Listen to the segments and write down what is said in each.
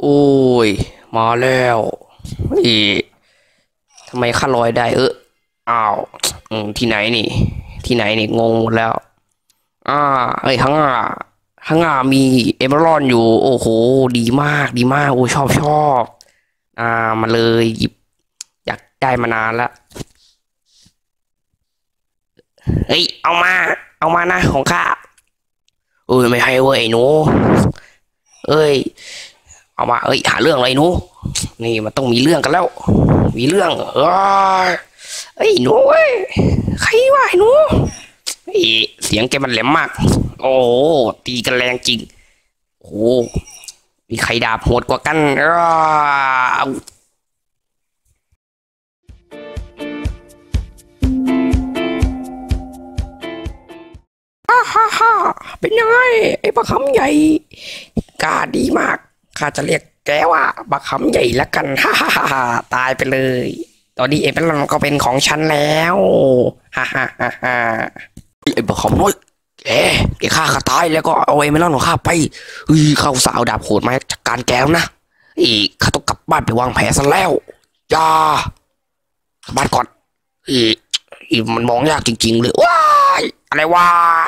โอ้ย มาแล้วเฮ้ทำไมข้าลอยได้เอออ้าวที่ไหนนี่ ที่ไหนนี่งงหมดแล้ว อ่าเอ้ยข้างหน้าข้างหน้ามีเอเมอรัลอยู่ โอ้โห ดีมากดีมากโอ้ชอบชอบอ่ามาเลยหยิบ อยากได้มานานล้วเฮ้ย เอามา เอามานะของข้าเอ้ยไม่ให้เว้ยไอ้หนูเอ้ย เอามา เอ้ย หาเรื่องอะไรหนูนี่มันต้องมีเรื่องกันแล้ว มีเรื่องเอ้ยเอ้ยหนูเว้ยใครวะไอ้หนูเฮ้เสียงแกมันแหลมมาก โอ้ตีกันแรงจริง โอ้มีใครดาบโหดกว่ากันอ้าวฮ่าฮ่าฮ่าเป็นยังไงไอ้ปลาคำใหญ่กาดีมาก ข้าจะเรียกแกว่าปลาคำใหญ่ละกันฮ่าฮ่าฮ่าตายไปเลย ตอนนี้เอเปลอนก็เป็นของฉันแล้วฮ่าฮ่าฮ่าฮ่าไอ้ปลาคำน้อยแกแกฆ่าข้าตายแล้วก็เอาไอ้เมลอนของข้าไปเฮ้ยเข้าสาวดาบโหดมาจัดการแก้วนะอ้ข้าต้องกลับบ้านไปวางแผนซะแล้วอย่าบ้านก่อนอ้ไอ้มันมองยากจริง ๆ เลยว้ายอะไรวะเ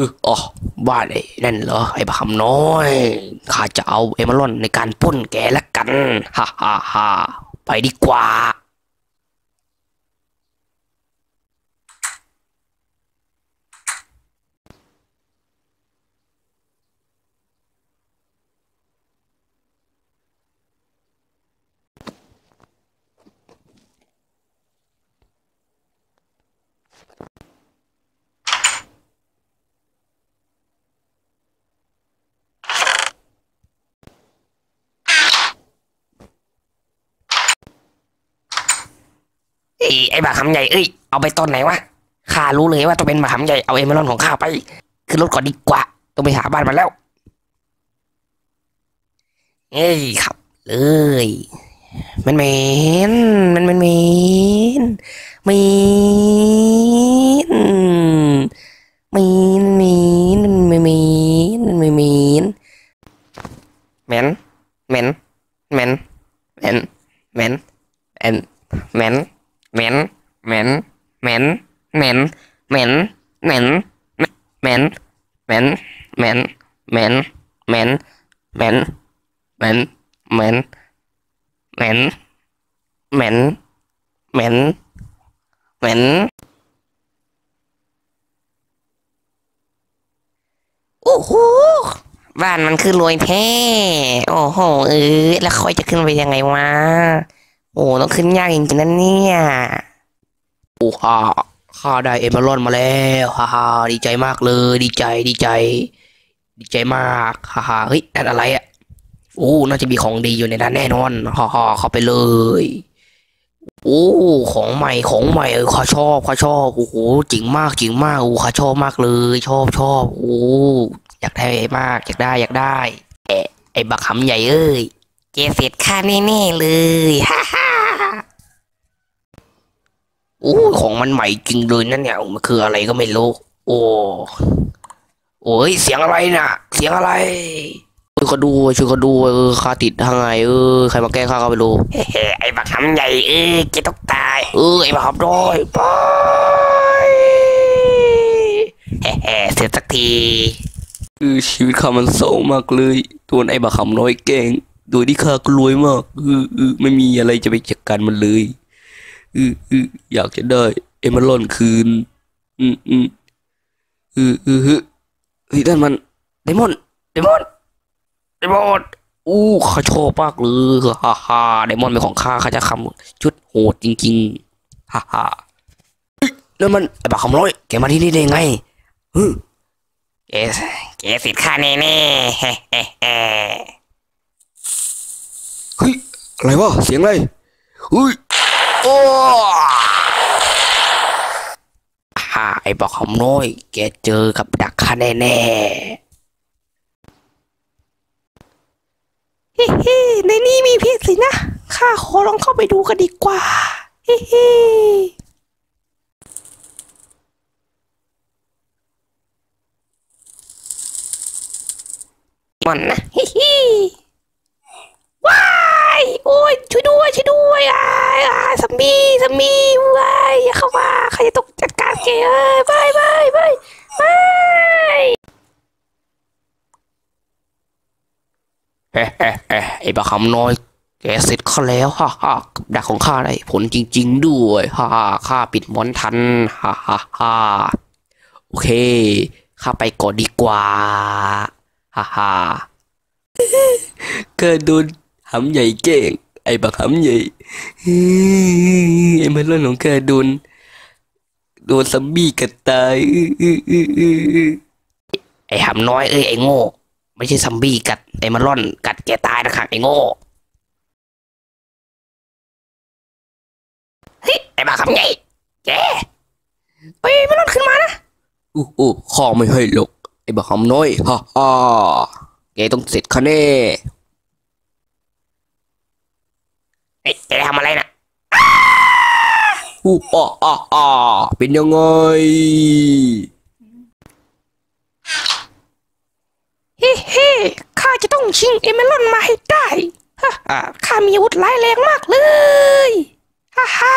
อออ๋อว่าเลยนั่นเหรอไอ้บาคำน้อยข้าจะเอาเอมาลอนในการปล้นแกละกัน ฮ่าฮ่าฮ่าไปดีกว่า เอ้ยไอ้บาคำใหญ่เอ้ยเอาไปตอนไหนวะข้ารู้เลยว่าต้องเป็นบาคำใหญ่เอาเอเมอลอนของข้าไปขึ้นรถก่อนดีกว่าต้องไปหาบ้านมาแล้วเอ้ยขับเลยมันเหม็นมันมันเหม็นเหม็นเหม็นเหม็นมันเหม็นมันเหม็นเหม็นเหม็นเหม็นเหม็นเหม็นเหม็น เหม็นเหม็นเหม็นเหม็นเหม็นเหม็นเหม็นเหม็นเหม็นเหม็นเหม็นเหม็นเหม็นเหม็นเหม็นเหม็นเหม็นเหม็นโอ้โหบ้านมันคือรวยแท้ โอ้โห เออ แล้วค่อยจะขึ้นไปยังไงวะโอ้ต้องขึ้นยากจริงๆนั่นเนี่ยโอ้ฮ่าข้าได้เอเมอรอนมาแล้วฮ่าฮ่าดีใจมากเลย ดีใจดีใจ ดีใจมากฮ่าฮ่าเฮ้ยนั่นอะไรอะโอ้น่าจะมีของดีอยู่ในนั้นแน่นอนฮ่าฮ่าเข้าไปเลยโอ้ของใหม่ของใหม่เออข้าชอบข้าชอบโอ้โหจริงมากจริงมากโอ้ข้าชอบมากเลย ชอบชอบโอ้อยากได้มากอยากได้อยากได้เอะไอ้บักหำใหญ่เอ้ยเกเสร็จค่าแน่ๆเลยฮ่าฮ่า โอ้ของมันใหม่จริงเลยนั่นเนี่ยมันคืออะไรก็ไม่รู้ โอ้โอ้ยเสียงอะไรน่ะ เสียงอะไรช่วยเขาดูช่วยเขาดูเออข้าติดทางไงเออใครมาแกล้งข้าก็ไม่รู้เฮ้ไอ้บักหำใหญ่เออแกต้องตายเออไอ้บักหำน้อยไปเฮ้เสร็จสักทีคือชีวิตข้ามันเศร้ามากเลยตัวนไอ้บักหำน้อยแกล้งโดยที่ข้าก็รวยมากเออเออไม่มีอะไรจะไปจัดการมันเลยเออเอออยากจะได้ เอมอลอนคืน อืมอืออเออเออเฮ้ยนั่นมันไดมอนด์ไดมอนด์ไดมอนอู้ข้าชอบมากเลยฮ่าฮ่าไดมอนเป็นของข้าข้าจะทำชุดโหดจริงๆฮ่าฮ่าเฮ้ยนั่นมันไอ้บักคำร้อยแกมาที่นี่ได้ไงเฮ้แกแกสิทธิ์ข้าแน่แน่เฮ้เฮ้เฮ้เฮ้ยอะไรวะเสียงอะไรเฮ้ย โอ้ฮ่าไอ้บอกคำน้อย แกเจอกับดักข้าแน่เฮ้เฮ้ในนี้มีเพชรสินะ ข้าขอลองเข้าไปดูกันดีกว่า เฮ้เฮ้มันนะเฮ้เฮ้ว้าย โอ้ย ช่วยด้วยอ่ายอ่ายสามีสามีว้ายอย่าเข้ามาใครจะตกจัดการแกเอ้ยบายบายบายบายเฮ้เฮ้เฮ้ไอ้บ้าคำน้อยแกเสร็จข้าแล้วฮ่าฮ่ากับดักของข้าได้ผลจริง ๆ ด้วยฮ่าฮ่าข้าปิดมอนทันฮ่าฮ่าฮ่าโอเคข้าไปก่อนดีกว่าฮ่าฮ่าเกิดโดนหำใหญ่เก่ง ไอ้บักหำใหญ่ไอ้มันเล่นของเกิดโดนโดนซัมบี้กัดตายไอ้หำน้อยเอ้ยไอ้โง่ ไม่ใช่ซัมบี้กัดไอ้มาล่อนกัดแกตายนะครับไอ้โง่เฮ้ยไอ้บ้าคำไงแกไปมาล่อนขึ้นมานะโอ้โหข้าไม่ให้หรอกไอ้บักหำน้อยฮ่าฮ่าแกต้องเสร็จคะแน่ เฮ้ย แกทำอะไรนะอู้อ้าอ้าอ้าเป็นยังไง เฮ้เฮ้ข้าจะต้องชิงเอเมลอนมาให้ได้ฮ่าฮ่าข้ามีอาวุธร้ายแรงมากเลย ฮ่าฮ่า